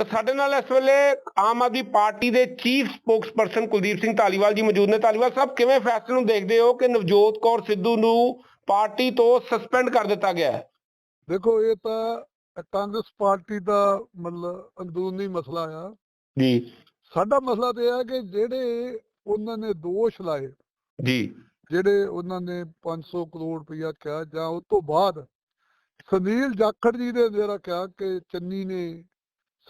ਤਾਂ ਸਾਡੇ ਨਾਲ ਇਸ ਵੇਲੇ ਆਮ ਆਦਮੀ ਪਾਰਟੀ ਦੇ ਚੀਫ ਸਪੋਕਸਪਰਸਨ ਕੁਲਦੀਪ ਸਿੰਘ ਧਾਲੀਵਾਲ ਜੀ ਮੌਜੂਦ ਨੇ। ਧਾਲੀਵਾਲ ਸਾਹਿਬ ਕਿਵੇਂ ਫੈਸਲੇ ਨੂੰ ਦੇਖਦੇ ਹੋ ਕਿ ਨਵਜੋਤ ਕੌਰ ਸਿੱਧੂ ਨੂੰ ਪਾਰਟੀ ਤੋਂ ਸਸਪੈਂਡ ਕਰ ਦਿੱਤਾ ਗਿਆ ਹੈ? ਦੇਖੋ ਇਹ ਤਾਂ ਕਾਂਗਰਸ ਪਾਰਟੀ ਦਾ ਮਤਲਬ ਅੰਦਰੂਨੀ ਮਸਲਾ ਆ। ਜੀ। ਸਾਡਾ ਮਸਲਾ ਤੇ ਹੈ ਕਿ ਜਿਹੜੇ ਉਹਨਾਂ ਨੇ ਦੋਸ਼ ਲਾਏ ਜੀ। ਜਿਹੜੇ ਉਹਨਾਂ ਨੇ 500 ਕਰੋੜ ਰੁਪਇਆ ਕਿਹਾ ਜਾਂ ਉਸ ਤੋਂ ਬਾਅਦ ਸੁਨੀਲ ਜਾਖੜ ਜੀ ਨੇ ਜਿਹੜਾ ਕਿਹਾ ਕਿ ਚੰਨੀ ਨੇ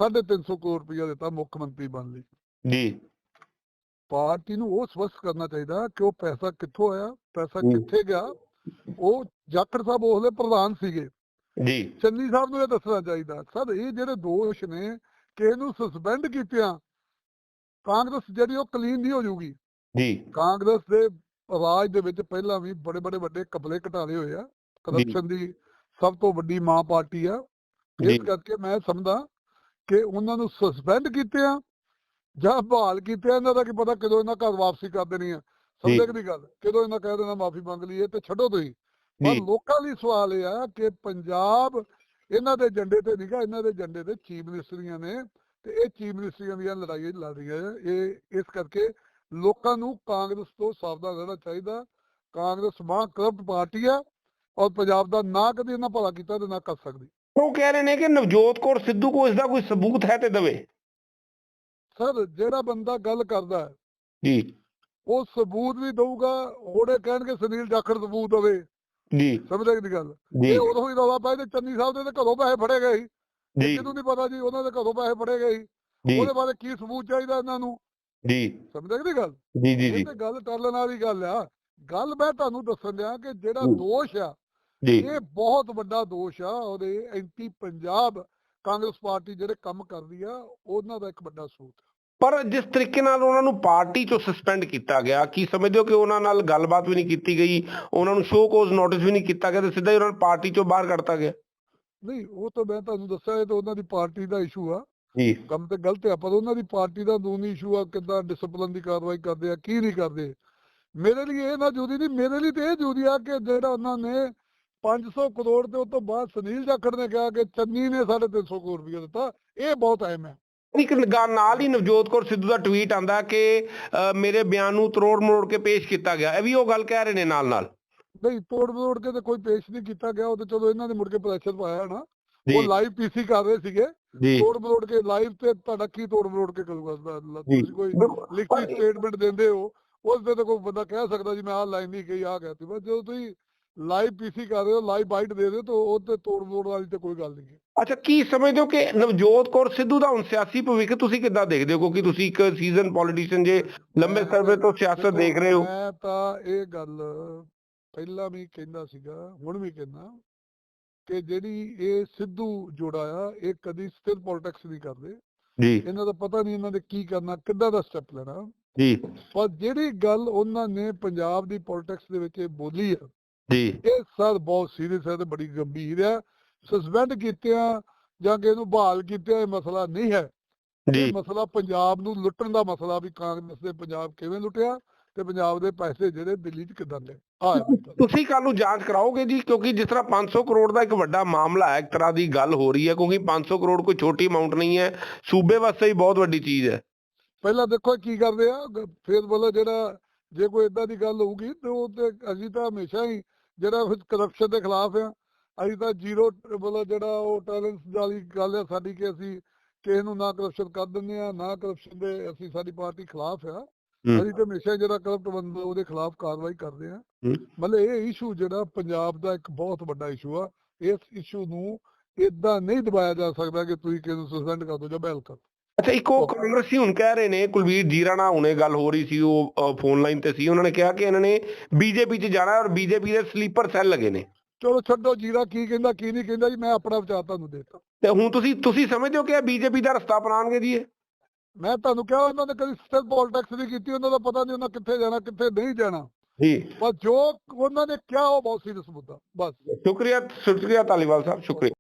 350 ਕਰੋੜ ਰੁਪਇਆ ਦਿੱਤਾ ਮੁੱਖ ਮੰਤਰੀ ਬਣ ਲਈ। ਜੀ। ਪਾਰਟੀ ਨੂੰ ਉਹ ਸਪਸ਼ਟ ਕਰਨਾ ਚਾਹੀਦਾ ਕਿ ਉਹ ਪੈਸਾ ਕਿੱਥੋਂ ਆਇਆ ਪੈਸਾ। ਕਿੱਥੇ ਗਿਆ। ਉਹ ਜਾਖੜ ਸਾਹਿਬ ਉਹਦੇ ਪ੍ਰਧਾਨ ਸੀਗੇ। ਜੀ। ਚੰਨੀ ਸਾਹਿਬ ਨੂੰ ਇਹ ਦੱਸਣਾ ਚਾਹੀਦਾ। ਸਰ ਇਹ ਜਿਹੜੇ ਦੋਸ਼ ਨੇ ਕਿ ਇਹਨੂੰ ਸਸਪੈਂਡ ਕੀਤਿਆਂ ਕਾਂਗਰਸ ਜਿਹੜੀ ਉਹ ਕਲੀਨ ਨਹੀਂ ਹੋ ਜੂਗੀ। ਜੀ। ਕਾਂਗਰਸ ਦੇ ਰਾਜ ਦੇ ਵਿੱਚ ਪਹਿਲਾਂ ਵੀ ਬੜੇ ਬੜੇ ਵੱਡੇ ਕਪਲੇ ਘਟਾਲੇ ਹੋਏ ਆ। ਕਰਪਸ਼ਨ ਦੀ ਸਭ ਤੋਂ ਵੱਡੀ ਮਾਂ ਪਾਰਟੀ ਆ। ਇਸ ਕਰਕੇ ਮੈਂ ਸਮਝਦਾ ਕਿ ਉਹਨਾਂ ਨੂੰ ਸਸਪੈਂਡ ਕੀਤਿਆਂ ਜਾਂ ਬਹਾਲ ਕੀਤਿਆਂ ਇਹਨਾਂ ਦਾ ਕੀ ਪਤਾ ਕਦੋਂ ਇਹਨਾਂ ਘਰ ਵਾਪਸੀ ਕਰ ਦੇਣੀ ਆ। ਜੀ। ਸਮਝੇ ਕਿ ਨਹੀਂ ਗੱਲ? ਕਦੋਂ ਇਹਨਾਂ ਕਹਿ ਦੇਣਾ ਮਾਫੀ ਮੰਗ ਲਈਏ ਤੇ ਛੱਡੋ ਤੁਸੀਂ। ਪਰ ਲੋਕਾਂ ਲਈ ਸਵਾਲ ਇਹ ਆ ਕਿ ਪੰਜਾਬ ਇਹਨਾਂ ਦੇ ਏਜੰਡੇ ਤੇ ਨਹੀਂਗਾ ਇਹਨਾਂ ਦੇ ਏਜੰਡੇ ਤੇ ਚੀਫ ਮਿਨਿਸਟਰੀਆਂ ਨੇ ਤੇ ਇਹ ਚੀਫ ਮਿਨਿਸਟਰੀਆਂ ਦੀਆਂ ਲੜਾਈਆਂ ਲੜ ਰਹੀਆਂ ਆ। ਇਹ ਇਸ ਕਰਕੇ ਲੋਕਾਂ ਨੂੰ ਕਾਂਗਰਸ ਤੋਂ ਸਾਵਧਾਨ ਰਹਿਣਾ ਚਾਹੀਦਾ। ਕਾਂਗਰਸ ਮਾਂ ਕਰਪਟ ਪਾਰਟੀ ਆ ਔਰ ਪੰਜਾਬ ਦਾ ਨਾ ਕਦੇ ਇਹਨਾਂ ਭਲਾ ਕੀਤਾ ਤੇ ਨਾ ਕਰ ਸਕਦੀ। ਉਹ ਕਹਿ ਰਹੇ ਨੇ ਕਿ ਨਵਜੋਤ ਕੌਰ ਸਿੱਧੂ ਕੋ ਇਸ ਦਾ ਕੋਈ ਸਬੂਤ ਹੈ ਤੇ ਦਵੇ। ਸਰ ਜਿਹੜਾ ਬੰਦਾ ਗੱਲ ਕਰਦਾ ਹੈ ਜੀ। ਉਹ ਸਬੂਤ ਵੀ ਦਊਗਾ ਉਹਦੇ ਕਹਿਣਗੇ ਸੁਨੀਲ ਜਾਖੜ ਸਬੂਤ ਦੇਵੇ। ਜੀ। ਕਿ ਨਹੀਂ ਗੱਲ? ਜੀ। ਇਹ ਉਦੋਂ ਹੀ ਰੌਲਾ ਪਾਇਆ ਤੇ ਚੰਨੀ ਸਾਹਿਬ ਦੇ ਤੇ ਘਰੋਂ ਪੈਸੇ ਫੜੇ ਗਏ ਸੀ। ਜੀ। ਕਿਹਨੂੰ ਨਹੀਂ ਪਤਾ ਜੀ ਉਹਨਾਂ ਦੇ ਘਰੋਂ ਪੈਸੇ ਫੜੇ ਗਏ ਸੀ। ਜੀ। ਉਹਦੇ ਬਾਰੇ ਕੀ ਸਬੂਤ ਚਾਹੀਦਾ ਇਹਨਾਂ ਨੂੰ? ਜੀ। ਕਿ ਨਹੀਂ ਗੱਲ? ਜੀ ਜੀ ਜੀ। ਇਹ ਤੇ ਗੱਲ ਟਰਲਣ ਵਾਲੀ ਗੱਲ ਆ। ਗੱਲ ਮੈਂ ਤੁਹਾਨੂੰ ਦੱਸਣ ਦਿਆਂ ਕਿ ਜਿਹੜਾ। ਦੋਸ਼ ਆ ਜੀ। ਇਹ ਬਹੁਤ ਵੱਡਾ ਦੋਸ਼ ਆ ਉਹਦੇ ਐਂਟੀ ਪੰਜਾਬ ਕਾਂਗਰਸ ਪਾਰਟੀ ਜਿਹੜੇ ਕੰਮ ਕਰਦੀ ਆ ਉਹਨਾਂ ਦਾ ਇੱਕ ਵੱਡਾ ਸੂਤ ਪਰ ਜਿਸ ਤਰੀਕੇ ਨਾਲ ਉਹਨਾਂ ਨੂੰ ਪਾਰਟੀ ਚੋਂ ਸਸਪੈਂਡ ਕੀਤਾ ਗਿਆ ਕੀ ਸਮਝਦੇ ਹੋ ਕਿ ਉਹਨਾਂ ਨਾਲ ਗੱਲਬਾਤ ਵੀ ਨਹੀਂ ਕੀਤੀ ਗਈ ਉਹਨਾਂ ਨੂੰ ਸ਼ੋਅ ਕੋਜ਼ ਨੋਟਿਸ ਵੀ ਨਹੀਂ ਕੀਤਾ ਗਿਆ ਤੇ ਸਿੱਧਾ ਹੀ ਉਹਨਾਂ ਨੂੰ ਪਾਰਟੀ ਚੋਂ ਬਾਹਰ ਕੱਢਤਾ ਗਿਆ? ਨਹੀਂ ਉਹ ਤਾਂ ਮੈਂ ਤੁਹਾਨੂੰ ਦੱਸਿਆ ਇਹ ਤਾਂ ਉਹਨਾਂ ਦੀ ਪਾਰਟੀ ਦਾ ਇਸ਼ੂ ਆ। ਜੀ। ਕੰਮ ਤੇ ਗਲਤ ਆ ਪਰ ਉਹਨਾਂ ਦੀ ਪਾਰਟੀ ਦਾ ਦੂਨੀ ਇਸ਼ੂ ਆ ਕਿੱਦਾਂ ਡਿਸਪਲਿਨ ਦੀ ਕਾਰਵਾਈ ਕਰਦੇ ਆ ਕੀ ਨਹੀਂ ਕਰਦੇ। ਮੇਰੇ ਲਈ ਇਹ ਨਾ ਜੁਦੀ ਨਹੀਂ ਮੇਰੇ ਲਈ ਤੇ ਇਹ ਜੁਦੀ ਆ ਕਿ ਜਿਹੜਾ ਉਹਨਾਂ ਨੇ 500 ਕਰੋੜ ਤੇ ਉਸ ਤੋਂ ਬਾਅਦ ਸੁਨੀਲ ਜਾਖੜ ਨੇ ਕਿਹਾ ਕਿ ਚੰਨੀ ਨੇ 350 ਕਰੋੜ ਰੁਪਏ ਦਿੱਤਾ। ਇਹ ਬਹੁਤ ਅਹਿਮ ਹੈ। ਇੱਕ ਗੱਲ ਨਾਲ ਹੀ ਨਵਜੋਤ ਕੌਰ ਸਿੱਧੂ ਦਾ ਟਵੀਟ ਆਂਦਾ ਕਿ ਮੇਰੇ ਬਿਆਨ ਨੂੰ ਤਰੋੜ ਮਰੋੜ ਕੇ ਪੇਸ਼ ਕੀਤਾ ਗਿਆ। ਇਹ ਵੀ ਉਹ ਗੱਲ ਕਹਿ ਰਹੇ ਨੇ ਨਾਲ ਨਾਲ ਨਹੀਂ ਤੋੜ ਮਰੋੜ ਕੇ ਤੇ ਕੋਈ ਪੇਸ਼ ਨਹੀਂ ਕੀਤਾ ਗਿਆ। ਉਹ ਤੇ ਚਲੋ ਇਹਨਾਂ ਨੇ ਮੁੜ ਕੇ ਪ੍ਰੈਸ਼ਰ ਪਾਇਆ ਨਾ। ਉਹ ਲਾਈਵ ਪੀਸੀ ਕਰ ਰਹੇ ਸੀਗੇ। ਤੋੜ ਮਰੋੜ ਕੇ ਲਾਈਵ ਤੇ ਤੁਹਾਡਾ ਕੀ ਤੋੜ ਮਰੋੜ ਕੇ ਕਰੂਗਾ। ਤੁਸੀਂ ਕੋਈ। ਲਿਖਤੀ ਸਟੇਟਮੈਂਟ ਦਿੰਦੇ ਹੋ ਉਸ ਤੇ ਤਾਂ ਕੋਈ ਬੰਦਾ ਕਹਿ ਸਕਦਾ ਜੀ ਮੈਂ ਆਹ ਲਾਈਨ ਨਹੀਂ ਕਹੀ ਆ ਗਿਆ ਸੀ। ਬਸ ਜਦੋਂ ਤੁਸੀਂ ਲਾਈਵ ਪੀਸੀ ਕਰ ਰਹੇ ਹੋ ਲਾਈਵ ਬਾਈਟ ਦੇ ਰਹੇ ਹੋ ਤਾਂ ਉਹ ਤੇ ਤੋੜ ਮਰੋੜ ਵਾਲੀ ਤੇ ਕੋਈ ਗੱਲ ਨਹੀਂ ਹੈ। ਅੱਛਾ ਕੀ ਸਮਝਦੇ ਹੋ ਕਿ ਨਵਜੋਤ ਕੌਰ ਸਿੱਧੂ ਦਾ ਹੁਣ ਸਿਆਸੀ ਭਵਿੱਖ ਤੁਸੀਂ ਕਿੱਦਾਂ ਦੇਖਦੇ ਹੋ? ਕਿਉਂਕਿ ਤੁਸੀਂ ਇੱਕ ਸੀਜ਼ਨ ਪੋਲੀਟੀਸ਼ੀਅਨ ਜੇ ਲੰਬੇ ਸਮੇਂ ਤੋਂ ਸਿਆਸਤ ਦੇਖੋ, ਰਹੇ ਹੋ। ਮੈਂ ਤਾਂ ਇਹ ਗੱਲ ਪਹਿਲਾਂ ਵੀ ਕਹਿੰਦਾ ਸੀਗਾ ਹੁਣ ਵੀ ਕਹਿੰਦਾ ਕਿ ਜਿਹੜੀ ਇਹ ਸਿੱਧੂ ਜੋੜਾ ਆ ਇਹ ਕਦੀ ਸਥਿਰ ਪੋਲਿਟਿਕਸ ਨਹੀਂ ਕਰਦੇ। ਜੀ। ਇਹਨਾਂ ਦਾ ਪਤਾ ਨਹੀਂ ਇਹਨਾਂ ਨੇ ਕੀ ਕਰਨਾ ਕਿੱਦਾਂ ਦਾ ਸਟੈਪ ਲੈਣਾ। ਜੀ। ਪਰ ਜਿਹੜੀ ਗੱਲ ਉਹਨਾਂ ਨੇ ਪੰਜਾਬ ਦੀ ਪੋਲਿਟਿਕਸ ਦੇ ਵਿੱਚ ਬੋਲੀ ਆ ਜੀ। ਇਹ ਸਰ ਬਹੁਤ ਸੀਰੀਅਸ ਹੈ ਤੇ ਬੜੀ ਗੰਭੀਰ ਹੈ। ਸਸਪੈਂਡ ਕੀਤਿਆਂ ਜਾਂ ਕਿ ਇਹਨੂੰ ਬਹਾਲ ਕੀਤਿਆਂ ਇਹ ਮਸਲਾ ਨਹੀਂ ਹੈ। ਜੀ। ਇਹ ਮਸਲਾ ਪੰਜਾਬ ਨੂੰ ਲੁੱਟਣ ਦਾ ਮਸਲਾ ਵੀ ਕਾਂਗਰਸ ਦੇ ਪੰਜਾਬ ਕਿਵੇਂ ਲੁੱਟਿਆ ਤੇ ਪੰਜਾਬ ਦੇ ਪੈਸੇ ਜਿਹੜੇ ਦਿੱਲੀ 'ਚ ਕਿੱਦਾਂ ਆ ਤੁਸੀਂ ਕੱਲ ਨੂੰ ਜਾਂਚ ਕਰਾਓਗੇ ਜੀ ਕਿਉਂਕਿ ਜਿਸ ਤਰ੍ਹਾਂ 500 ਕਰੋੜ ਦਾ ਇੱਕ ਵੱਡਾ ਮਾਮਲਾ ਹੈ ਇੱਕ ਤਰ੍ਹਾਂ ਦੀ ਗੱਲ ਹੋ ਰਹੀ ਹੈ ਕਿਉਂਕਿ 500 ਕਰੋੜ ਕੋਈ ਛੋਟੀ ਅਮਾਉਂਟ ਨਹੀਂ ਹੈ। ਸੂਬੇ ਵਾਸਤੇ ਹੀ ਬਹੁਤ ਵੱਡੀ ਚੀਜ਼ ਹੈ। ਪਹਿਲਾਂ ਦੇਖੋ ਕੀ ਕਰਦੇ ਆ ਫਿਰ ਬੋਲੋ ਜਿਹੜਾ ਜੇ ਕੋਈ ਇਦਾਂ ਦੀ ਗੱਲ ਹੋਊਗੀ ਤੇ ਉਹ ਤੇ ਅਸੀਂ ਤਾਂ ਹਮੇਸ਼ਾ ਹੀ ਜਿਹੜਾ ਕਰਪਸ਼ਨ ਦੇ ਖਿਲਾਫ ਆ ਅਸੀਂ ਤਾਂ ਜ਼ੀਰੋ ਬੋਲੋ ਜਿਹੜਾ ਉਹ ਟੈਲੈਂਸ ਵਾਲੀ ਗੱਲ ਆ ਸਾਡੀ ਕਿ ਅਸੀਂ ਕਿਸੇ ਨੂੰ ਨਾ ਕਰਪਸ਼ਨ ਕਰ ਦਿੰਦੇ ਆ ਨਾ ਕਰਪਸ਼ਨ ਦੇ ਅਸੀਂ ਸਾਡੀ ਪਾਰਟੀ ਖਿਲਾਫ ਆ। ਅਸੀਂ ਤਾਂ ਹਮੇਸ਼ਾ ਜਿਹੜਾ ਕਰਪਟ ਬੰਦਾ ਉਹਦੇ ਖਿਲਾਫ ਕਾਰਵਾਈ ਕਰਦੇ ਆ। ਮਤਲਬ ਇਹ ਇਸ਼ੂ ਜਿਹੜਾ ਪੰਜਾਬ ਦਾ ਇੱਕ ਬਹੁਤ ਵੱਡਾ ਇਸ਼ੂ ਆ ਇਸ ਇਸ਼ੂ ਨੂੰ ਇਦਾਂ ਨਹੀਂ ਦਬਾਇਆ ਜਾ ਸਕਦਾ ਕਿ ਤੁਸੀਂ ਕਿਸੇ ਨੂੰ ਸਸਪੈਂਡ ਕਰ ਦਿਓ ਜਾਂ ਬਹਿਲ ਕਰ। ਅੱਛਾ ਇੱਕ ਉਹ ਕਾਂਗਰਸੀ ਹੁਣ ਕਹਿ ਰਹੇ ਨੇ ਕੁਲਵੀਰ ਜੀਰਾ ਨਾਲ ਹੁਣੇ ਗੱਲ ਹੋ ਰਹੀ ਸੀ ਉਹ ਫੋਨ ਲਾਈਨ ਤੇ ਸੀ ਉਹਨਾਂ ਨੇ ਕਿਹਾ ਕਿ ਇਹਨਾਂ ਨੇ ਬੀਜੇਪੀ 'ਚ ਜਾਣਾ ਔਰ ਬੀਜੇਪੀ ਦੇ ਸਲੀਪਰ ਸੈੱਲ ਲੱਗੇ ਨੇ। ਚਲੋ ਛੱਡੋ ਜੀਰਾ ਕੀ ਕਹਿੰਦਾ ਕੀ ਨਹੀਂ ਕਹਿੰਦਾ ਜੀ ਮੈਂ ਆਪਣਾ ਵਿਚਾਰ ਤੁਹਾਨੂੰ ਦੇਤਾ। ਤੇ ਹੁਣ ਤੁਸੀਂ ਤੁਸੀਂ ਸਮਝਦੇ ਹੋ ਕਿ ਇਹ ਬੀਜੇਪੀ ਦਾ ਰਸਤਾ ਅਪਣਾਉਣਗੇ ਜੀ ਇਹ? ਮੈਂ ਤੁਹਾਨੂੰ ਕਿਹਾ ਉਹਨਾਂ ਨੇ ਕਦੀ ਸਟੇਟ ਪੋਲਿਟਿਕਸ ਨਹੀਂ ਕੀਤੀ ਉਹਨਾਂ ਦਾ ਪਤਾ ਨਹੀਂ ਉਹਨਾਂ ਕਿੱਥੇ ਜਾਣਾ ਕਿੱਥੇ ਨਹੀਂ ਜਾਣਾ। ਜੀ। ਪਰ ਜੋ ਉਹਨਾਂ ਨੇ ਕਿਹਾ ਉਹ ਬਹੁਤ ਸੀਰੀਅਸ ਮੁੱਦਾ ਬਸ। ਸ਼ੁਕਰੀਆ ਸ਼ੁਕਰੀਆ ਧਾਲੀਵਾਲ ਸਾਹਿਬ ਸ਼ੁਕਰੀਆ।